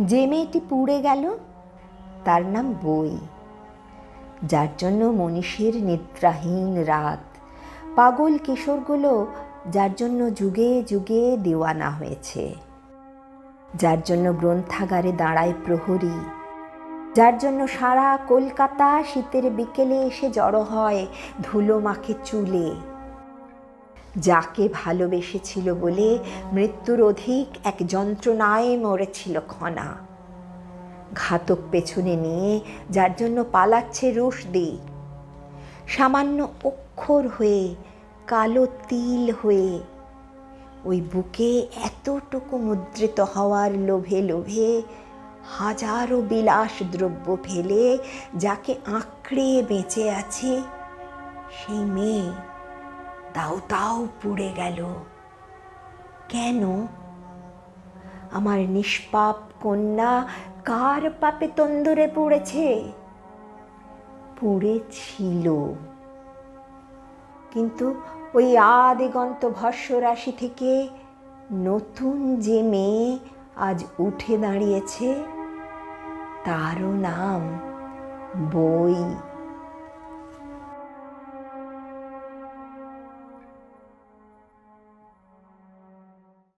যে মেয়েটি পুড়ে গেল, তার নাম বই। যার জন্য মনীষীর নিদ্রাহীন রাত, পাগল কিশোরগুলো যার জন্য যুগে যুগে দেওয়ানা হয়েছে। যার জন্য গ্রন্থাগারে দাঁড়ায় প্রহরী, যার জন্য সারা কলকাতা শীতের বিকেলে এসে জড়ো হয় ধুলো মাখে চুলে। যাকে ভালোবেসেছিল বলে মৃত্যুর অধিক এক যন্ত্রণায় মরেছিল খনা। ঘাতক পেছনে নিয়ে যার জন্য পালাচ্ছে রুশদি সামান্য অক্ষর হয়ে, কালো তিল হয়ে, ওই বুকে এতটুকু মুদ্রিত হওয়ার লোভে লোভে হাজারো বিলাস দ্রব্য ফেলে যাকে আঁকড়ে বেঁচে আছে সেই মেয়ে তাও তাও পুড়ে গেল। কেন? আমার নিষ্পাপ কন্যা কার পাপে তন্দুরে পড়েছে? পড়েছিল। কিন্তু ওই আদিগন্ত ভস্য রাশি থেকে নতুন যে মেয়ে আজ উঠে দাঁড়িয়েছে, তারও নাম বই।